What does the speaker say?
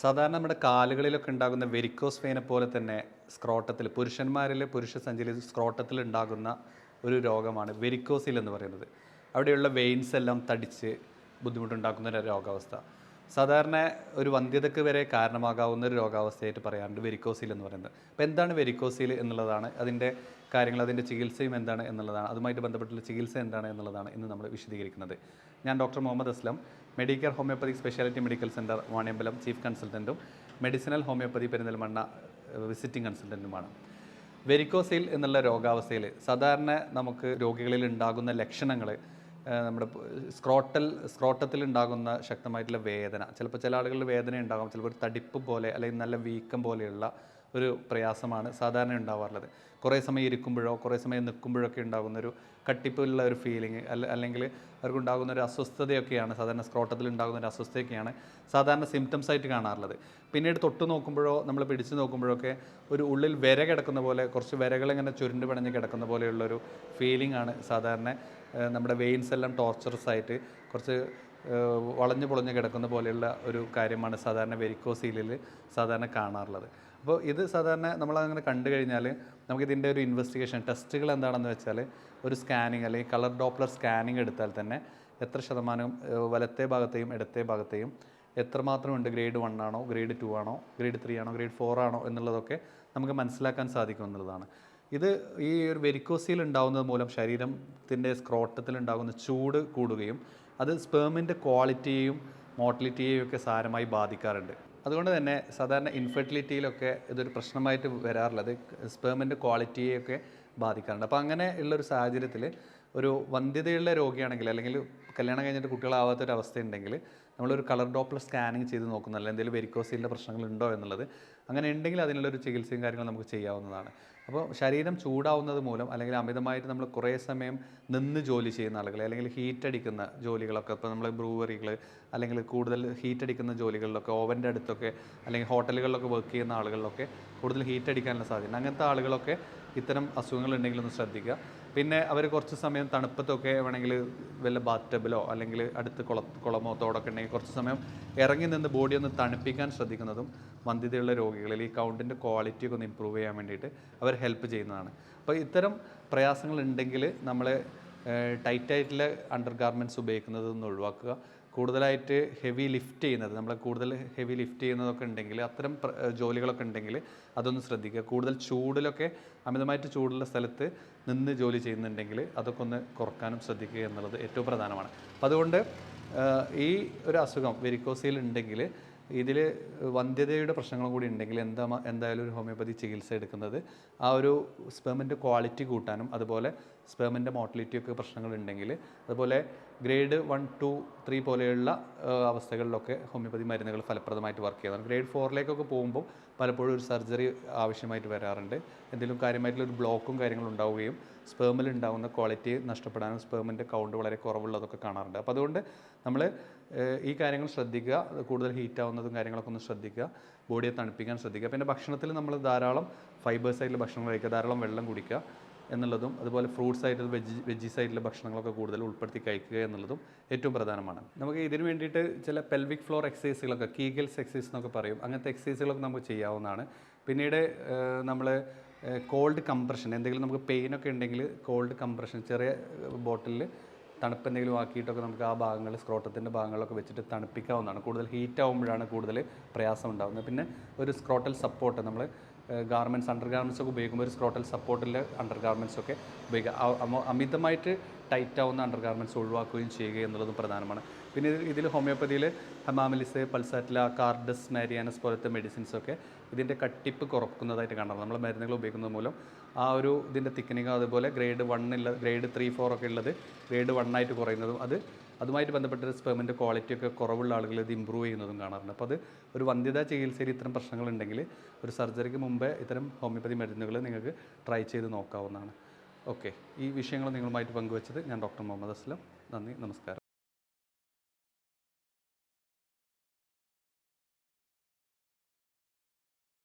സാധാരണ നമ്മുടെ കാലുകളിലൊക്കെ ഉണ്ടാകുന്ന വെരിക്കോസ് വെയിനെ പോലെ തന്നെ സ്ക്രോട്ടത്തിൽ പുരുഷന്മാരിൽ പുരുഷ സഞ്ചരി സ്ക്രോട്ടത്തിൽ ഉണ്ടാകുന്ന ഒരു രോഗമാണ് വെരിക്കോസിൽ എന്ന് പറയുന്നത്. അവിടെയുള്ള വെയിൻസ് എല്ലാം തടിച്ച് ബുദ്ധിമുട്ടുണ്ടാക്കുന്ന ഒരു രോഗാവസ്ഥ. സാധാരണ ഒരു വന്ധ്യതയ്ക്ക് വരെ കാരണമാകാവുന്ന ഒരു രോഗാവസ്ഥയായിട്ട് പറയാറുണ്ട് വെരിക്കോസിൽ എന്ന് പറയുന്നത്. അപ്പോൾ എന്താണ് വെരിക്കോസിൽ എന്നുള്ളതാണ് അതിന്റെ കാര്യങ്ങൾ അതിന്റെ ചികിത്സയും എന്താണ് എന്നുള്ളതാണ് അതുമായിട്ട് ബന്ധപ്പെട്ടുള്ള ചികിത്സ എന്താണ് എന്നുള്ളതാണ് ഇന്ന് നമ്മൾ വിശദീകരിക്കുന്നത്. ഞാൻ doctor Muhammad Aslam medical homoeopathy speciality medical centre Vaniyambalam chief കൺസൾട്ടന്റും medicinal homeopathy Perinthalmanna visiting കൺസൾട്ടന്റുമാണ് വെരിക്കോസിൽ എന്നുള്ള രോഗാവസ്ഥയിൽ സാധാരണ നമുക്ക് രോഗികളിൽ ഉണ്ടാകുന്ന ലക്ഷണങ്ങൾ നമ്മുടെ സ്ക്രോട്ടൽ സ്ക്രോട്ടത്തിൽ ഉണ്ടാകുന്ന ശക്തമായിട്ടുള്ള വേദന. ചിലപ്പോൾ ചില ആളുകളിൽ വേദന ഉണ്ടാകും ചിലപ്പോൾ ഒരു തടിപ്പ് പോലെ അല്ലെങ്കിൽ നല്ല വീക്കം പോലെയുള്ള ഒരു പ്രയാസമാണ് സാധാരണ ഉണ്ടാവാറുള്ളത്. കുറേ സമയം ഇരിക്കുമ്പോഴോ കുറേ സമയം നിൽക്കുമ്പോഴോ ഒക്കെ ഉണ്ടാകുന്ന ഒരു കട്ടിപ്പുള്ള ഒരു ഫീലിംഗ് അല്ല അല്ലെങ്കിൽ അവർക്കുണ്ടാകുന്ന ഒരു അസ്വസ്ഥതയൊക്കെയാണ് സാധാരണ സ്ക്രോട്ടത്തിൽ ഉണ്ടാകുന്ന ഒരു അസ്വസ്ഥയൊക്കെയാണ് സാധാരണ സിംറ്റംസ് ആയിട്ട് കാണാറുള്ളത്. പിന്നീട് തൊട്ട് നോക്കുമ്പോഴോ നമ്മൾ പിടിച്ചു നോക്കുമ്പോഴൊക്കെ ഒരു ഉള്ളിൽ വിര കിടക്കുന്ന പോലെ കുറച്ച് വിരകൾ ഇങ്ങനെ ചുരുണ്ട് പിണഞ്ഞ് കിടക്കുന്ന പോലെയുള്ളൊരു ഫീലിംഗ് ആണ് സാധാരണ നമ്മുടെ വെയിൻസ് എല്ലാം ടോർച്ചറസ് ആയിട്ട് കുറച്ച് വളഞ്ഞു പൊളഞ്ഞ് കിടക്കുന്ന പോലെയുള്ള ഒരു കാര്യമാണ് സാധാരണ വെരിക്കോസീലിൽ സാധാരണ കാണാറുള്ളത്. അപ്പോൾ ഇത് സാധാരണ നമ്മൾ അങ്ങനെ കണ്ടു കഴിഞ്ഞാൽ നമുക്കിതിന്റെ ഒരു ഇൻവെസ്റ്റിഗേഷൻ ടെസ്റ്റുകൾ എന്താണെന്ന് വെച്ചാൽ ഒരു സ്കാനിങ് അല്ലെങ്കിൽ കളർ ഡോപ്ലർ സ്കാനിങ് എടുത്താൽ തന്നെ എത്ര ശതമാനം വലത്തെ ഭാഗത്തെയും ഇടത്തെ ഭാഗത്തെയും എത്രമാത്രം ഉണ്ട്? ഗ്രേഡ് വൺ ആണോ? ഗ്രേഡ് ടു ആണോ? ഗ്രേഡ് ത്രീ ആണോ? ഗ്രേഡ് ഫോർ ആണോ? എന്നുള്ളതൊക്കെ നമുക്ക് മനസ്സിലാക്കാൻ സാധിക്കും എന്നുള്ളതാണ്. ഇത് ഈ ഒരു വെരിക്കോസിൽ ഉണ്ടാകുന്നത് മൂലം ശരീരത്തിന്റെ സ്ക്രോട്ടത്തിൽ ഉണ്ടാകുന്ന ചൂട് കൂടുകയും അത് സ്പേമിന്റെ ക്വാളിറ്റിയെയും മോട്ടിലിറ്റിയെയും ഒക്കെ സാരമായി ബാധിക്കാറുണ്ട്. അതുകൊണ്ട് തന്നെ സാധാരണ ഇൻഫെർട്ടിലിറ്റിയിലൊക്കെ ഇതൊരു പ്രശ്നമായിട്ട് വരാറുള്ളത് സ്പേമിന്റെ ക്വാളിറ്റിയെയൊക്കെ ബാധിക്കാറുണ്ട്. അപ്പോൾ അങ്ങനെ ഉള്ളൊരു സാഹചര്യത്തിൽ ഒരു വന്ധ്യതയുള്ള രോഗിയാണെങ്കിൽ അല്ലെങ്കിൽ കല്യാണം കഴിഞ്ഞിട്ട് കുട്ടികളാവാത്ത ഒരു അവസ്ഥയുണ്ടെങ്കിൽ നമ്മളൊരു കളർ ഡോപ്ലർ സ്കാനിങ് ചെയ്ത് നോക്കുന്നതല്ല എന്തെങ്കിലും വെരിക്കോസിന്റെ പ്രശ്നങ്ങളുണ്ടോ എന്നുള്ളത്. അങ്ങനെ ഉണ്ടെങ്കിൽ അതിനുള്ളൊരു ചികിത്സയും കാര്യങ്ങളും നമുക്ക് ചെയ്യാവുന്നതാണ്. അപ്പോൾ ശരീരം ചൂടാവുന്നത് മൂലം അല്ലെങ്കിൽ അമിതമായിട്ട് നമ്മൾ കുറേ സമയം നിന്ന് ജോലി ചെയ്യുന്ന ആളുകൾ അല്ലെങ്കിൽ ഹീറ്റ് അടിക്കുന്ന ജോലികളൊക്കെ ഇപ്പോൾ നമ്മൾ ബ്രൂവറികൾ അല്ലെങ്കിൽ കൂടുതൽ ഹീറ്റ് അടിക്കുന്ന ജോലികളിലൊക്കെ ഓവന്റെ അടുത്തൊക്കെ അല്ലെങ്കിൽ ഹോട്ടലുകളിലൊക്കെ വർക്ക് ചെയ്യുന്ന ആളുകളിലൊക്കെ കൂടുതൽ ഹീറ്റ് അടിക്കാനുള്ള സാധ്യത. അങ്ങനത്തെ ആളുകളൊക്കെ ഇത്തരം ഒന്ന് ശ്രദ്ധിക്കുക. പിന്നെ അവർ കുറച്ച് സമയം തണുപ്പത്തൊക്കെ വേണമെങ്കിൽ വല്ല ബാത്ത് ടബിലോ അല്ലെങ്കിൽ അടുത്ത് കുള കുളമോ തോടൊക്കെ ഉണ്ടെങ്കിൽ കുറച്ച് സമയം ഇറങ്ങി നിന്ന് ബോഡി ഒന്ന് തണുപ്പിക്കാൻ ശ്രദ്ധിക്കുന്നതും വന്ധ്യതയുള്ള രോഗികളിൽ ഈ കൗണ്ടിന്റെ ക്വാളിറ്റി ഒക്കെ ഒന്ന് ഇമ്പ്രൂവ് ചെയ്യാൻ വേണ്ടിയിട്ട് അവർ ഹെൽപ്പ് ചെയ്യുന്നതാണ്. അപ്പോൾ ഇത്തരം പ്രയാസങ്ങൾ ഉണ്ടെങ്കിൽ നമ്മൾ ടൈറ്റായിട്ടുള്ള അണ്ടർ ഗാർമെന്റ്സ് ഉപയോഗിക്കുന്നത് ഒന്ന് ഒഴിവാക്കുക. കൂടുതലായിട്ട് ഹെവി ലിഫ്റ്റ് ചെയ്യുന്നത് നമ്മൾ കൂടുതൽ ഹെവി ലിഫ്റ്റ് ചെയ്യുന്നതൊക്കെ ഉണ്ടെങ്കിൽ അത്തരം ജോലികളൊക്കെ ഉണ്ടെങ്കിൽ അതൊന്ന് ശ്രദ്ധിക്കുക. കൂടുതൽ ചൂടിലൊക്കെ അമിതമായിട്ട് ചൂടുള്ള സ്ഥലത്ത് നിന്ന് ജോലി ചെയ്യുന്നുണ്ടെങ്കിൽ അതൊക്കെ ഒന്ന് കുറക്കാനും ശ്രദ്ധിക്കുക എന്നുള്ളത് ഏറ്റവും പ്രധാനമാണ്. അപ്പം അതുകൊണ്ട് ഈ ഒരു അസുഖം വെരിക്കോസിൽ ഉണ്ടെങ്കിൽ ഇതിൽ വന്ധ്യതയുടെ പ്രശ്നങ്ങളും കൂടി ഉണ്ടെങ്കിൽ എന്താ എന്തായാലും ഒരു ഹോമിയോപ്പതി ചികിത്സ എടുക്കുന്നത്. ആ ഒരു സ്പെമിന്റെ ക്വാളിറ്റി കൂട്ടാനും അതുപോലെ സ്പെമിന്റെ മോട്ടിലിറ്റിയൊക്കെ പ്രശ്നങ്ങൾ ഉണ്ടെങ്കിൽ അതുപോലെ ഗ്രേഡ് വൺ ടു ത്രീ പോലെയുള്ള അവസ്ഥകളിലൊക്കെ ഹോമിയോപ്പതി മരുന്നുകൾ ഫലപ്രദമായിട്ട് വർക്ക് ചെയ്യുന്നതാണ്. ഗ്രേഡ് ഫോറിലേക്കൊക്കെ പോകുമ്പോൾ പലപ്പോഴും ഒരു സർജറി ആവശ്യമായിട്ട് വരാറുണ്ട്. എന്തെങ്കിലും കാര്യമായിട്ടുള്ള ഒരു ബ്ലോക്കും കാര്യങ്ങളും ഉണ്ടാവുകയും സ്പേമിൽ ഉണ്ടാകുന്ന ക്വാളിറ്റി നഷ്ടപ്പെടാനും സ്പേമിന്റെ കൗണ്ട് വളരെ കുറവുള്ളതൊക്കെ കാണാറുണ്ട്. അപ്പോൾ അതുകൊണ്ട് നമ്മൾ ഈ കാര്യങ്ങൾ ശ്രദ്ധിക്കുക. കൂടുതൽ ഹീറ്റ് ആവുന്നതും കാര്യങ്ങളൊക്കെ ഒന്ന് ശ്രദ്ധിക്കുക. ബോഡിയെ തണുപ്പിക്കാൻ ശ്രദ്ധിക്കുക. പിന്നെ ഭക്ഷണത്തിൽ നമ്മൾ ധാരാളം ഫൈബേഴ്സ് ആയിട്ടുള്ള ഭക്ഷണങ്ങൾ കഴിക്കുക. ധാരാളം വെള്ളം കുടിക്കുക എന്നുള്ളതും അതുപോലെ ഫ്രൂട്ട്സ് ആയിട്ട് വെജ് വെജീസ് ആയിട്ടുള്ള ഭക്ഷണങ്ങളൊക്കെ കൂടുതൽ ഉൾപ്പെടുത്തി കഴിക്കുക എന്നുള്ളതും ഏറ്റവും പ്രധാനമാണ്. നമുക്ക് ഇതിന് വേണ്ടിയിട്ട് ചില പെൽവിക് ഫ്ലോർ എക്സസൈസുകളൊക്കെ കീഗൽസ് എക്സസൈസ് എന്നൊക്കെ പറയും. അങ്ങനത്തെ എക്സസൈസുകളൊക്കെ നമുക്ക് ചെയ്യാവുന്നതാണ്. പിന്നീട് നമ്മൾ കോൾഡ് കംപ്രഷൻ എന്തെങ്കിലും നമുക്ക് പെയിനൊക്കെ ഉണ്ടെങ്കിൽ കോൾഡ് കംപ്രഷൻ ചെറിയ ബോട്ടിലിൽ തണുപ്പ് എന്തെങ്കിലും ആക്കിയിട്ടൊക്കെ നമുക്ക് ആ ഭാഗങ്ങൾ സ്ക്രോട്ടത്തിന്റെ ഭാഗങ്ങളൊക്കെ വെച്ചിട്ട് തണുപ്പിക്കാവുന്നതാണ്. കൂടുതൽ ഹീറ്റ് ആകുമ്പോഴാണ് കൂടുതൽ പ്രയാസം ഉണ്ടാകുന്നത് പിന്നെ ഒരു സ്ക്രോട്ടൽ സപ്പോർട്ട് നമ്മൾ ഗാർമെന്റ്സ് അണ്ടർ ഗാർമെന്റ്സ് ഒക്കെ ഉപയോഗിക്കുമ്പോൾ ഒരു സ്ക്രോട്ടൽ സപ്പോർട്ടിലെ അണ്ടർ ഗാർമെന്റ്സ് ഒക്കെ ഉപയോഗിക്കുക. അമിതമായിട്ട് ടൈറ്റ് ആവുന്ന അണ്ടർ ഗാർമെന്റ്സ് ഒഴിവാക്കുകയും ചെയ്യുക എന്നുള്ളതും പ്രധാനമാണ്. പിന്നെ ഇതിൽ ഇതിൽ ഹോമിയോപ്പതിയിൽ ഹമാമിലിസ് പൾസാറ്റില കാർഡസ് മാരിയാനസ് പോലത്തെ മെഡിസിൻസൊക്കെ ഇതിന്റെ കട്ടിപ്പ് കുറക്കുന്നതായിട്ട് കാണാറ് നമ്മൾ മരുന്നുകൾ ഉപയോഗിക്കുന്നത് മൂലം ആ ഒരു ഇതിന്റെ തിക്കനിങ്ങും അതുപോലെ ഗ്രേഡ് വണ്ണില്ല ഗ്രേഡ് ത്രീ ഫോർ ഒക്കെ ഉള്ളത് ഗ്രേഡ് വണ്ണായിട്ട് കുറയുന്നതും അത് അതുമായിട്ട് ബന്ധപ്പെട്ട സ്പെമിന്റെ ക്വാളിറ്റി ഒക്കെ കുറവുള്ള ആളുകൾ ഇത് ഇമ്പ്രൂവ് ചെയ്യുന്നതും കാണാറുണ്ട്. അപ്പോൾ അത് ഒരു വന്ധ്യതാ ചികിത്സയിൽ ഇത്തരം പ്രശ്നങ്ങളുണ്ടെങ്കിൽ ഒരു സർജറിക്ക് മുമ്പേ ഇത്തരം ഹോമിയോപ്പതി മരുന്നുകൾ നിങ്ങൾക്ക് ട്രൈ ചെയ്ത് നോക്കാവുന്നതാണ്. ഓക്കെ ഈ വിഷയങ്ങൾ നിങ്ങളുമായിട്ട് പങ്കുവച്ചത് ഞാൻ ഡോക്ടർ മുഹമ്മദ് അസ്ലം. നന്ദി നമസ്കാരം.